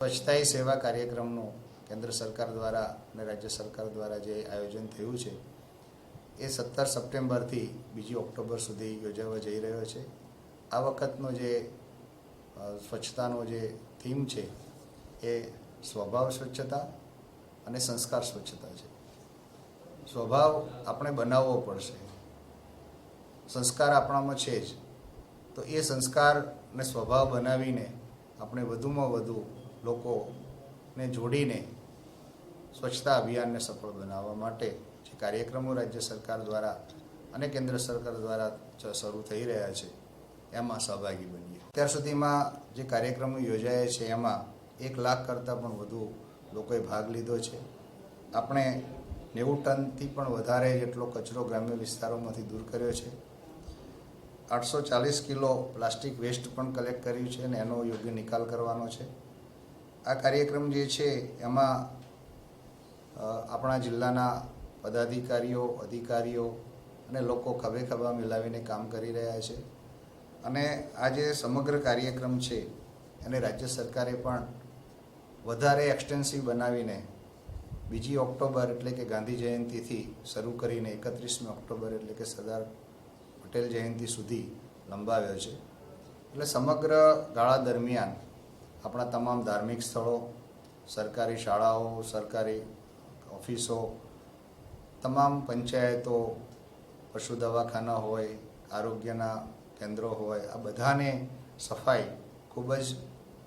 સ્વચ્છતા સેવા કાર્યક્રમનું કેન્દ્ર સરકાર દ્વારા અને રાજ્ય સરકાર દ્વારા જે આયોજન થયું છે, એ સત્તર સપ્ટેમ્બરથી બીજી ઓક્ટોબર સુધી યોજાવા જઈ રહ્યો છે. આ વખતનો જે સ્વચ્છતાનો જે થીમ છે, એ સ્વભાવ સ્વચ્છતા અને સંસ્કાર સ્વચ્છતા છે. સ્વભાવ આપણે બનાવવો પડશે. સંસ્કાર આપણામાં છે જ. તો એ સંસ્કાર અને સ્વભાવ બનાવીને આપણે વધુમાં વધુ લોકોને જોડીને સ્વચ્છતા અભિયાનને સફળ બનાવવા માટે જે કાર્યક્રમો રાજ્ય સરકાર દ્વારા અને કેન્દ્ર સરકાર દ્વારા શરૂ થઈ રહ્યા છે, એમાં સહભાગી બનીએ. અત્યાર સુધીમાં જે કાર્યક્રમો યોજાયા છે, એમાં એક લાખ કરતાં પણ વધુ લોકોએ ભાગ લીધો છે. આપણે નેવું ટનથી પણ વધારે જેટલો કચરો ગ્રામ્ય વિસ્તારોમાંથી દૂર કર્યો છે. આઠસો ચાલીસ કિલો પ્લાસ્ટિક વેસ્ટ પણ કલેક્ટ કર્યું છે અને એનો યોગ્ય નિકાલ કરવાનો છે. આ કાર્યક્રમ જે છે, એમાં આપણા જિલ્લાના પદાધિકારીઓ, અધિકારીઓ અને લોકો ખભે ખભા મિલાવીને કામ કરી રહ્યા છે. અને આ જે સમગ્ર કાર્યક્રમ છે, એને રાજ્ય સરકારે પણ વધારે એક્સટેન્સિવ બનાવીને બીજી ઓક્ટોબર એટલે કે ગાંધી જયંતિથી શરૂ કરીને એકત્રીસમી ઓક્ટોબર એટલે કે સરદાર પટેલ જયંતિ સુધી લંબાવ્યો છે. એટલે સમગ્ર ગાળા દરમિયાન આપણા તમામ ધાર્મિક સ્થળો, સરકારી શાળાઓ, સરકારી ઓફિસો, તમામ પંચાયતો, પશુ દવાખાના હોય, આરોગ્યના કેન્દ્રો હોય, આ બધાને સફાઈ ખૂબ જ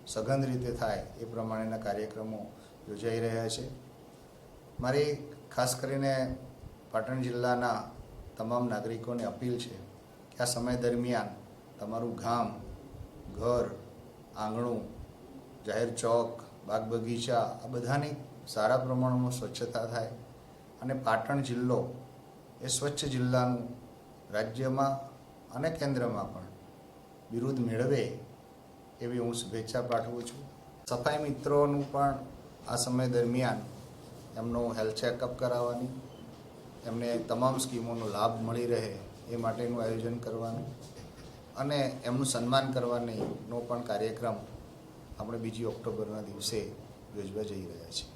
સઘન રીતે થાય એ પ્રમાણેના કાર્યક્રમો યોજાઈ રહ્યા છે. મારી ખાસ કરીને પાટણ જિલ્લાના તમામ નાગરિકોને અપીલ છે કે આ સમય દરમિયાન તમારું ગામ, ઘર, આંગણું જાહેર ચોક બાગ બગીચા આ બધાની સારા પ્રમાણમાં સ્વચ્છતા થાય અને પાટણ જિલ્લો એ સ્વચ્છ જિલ્લાનું રાજ્યમાં અને કેન્દ્રમાં પણ બિરુદ મેળવે એવી હું શુભેચ્છા પાઠવું છું. સફાઈ મિત્રોનું પણ આ સમય દરમિયાન એમનું હેલ્થ ચેકઅપ કરાવવાની, એમને તમામ સ્કીમોનો લાભ મળી રહે એ માટેનું આયોજન કરવાનું અને એમનું સન્માન કરવાનો પણ કાર્યક્રમ આપણે બીજી ઓક્ટોબરના દિવસે યોજવા જઈ રહ્યા છીએ.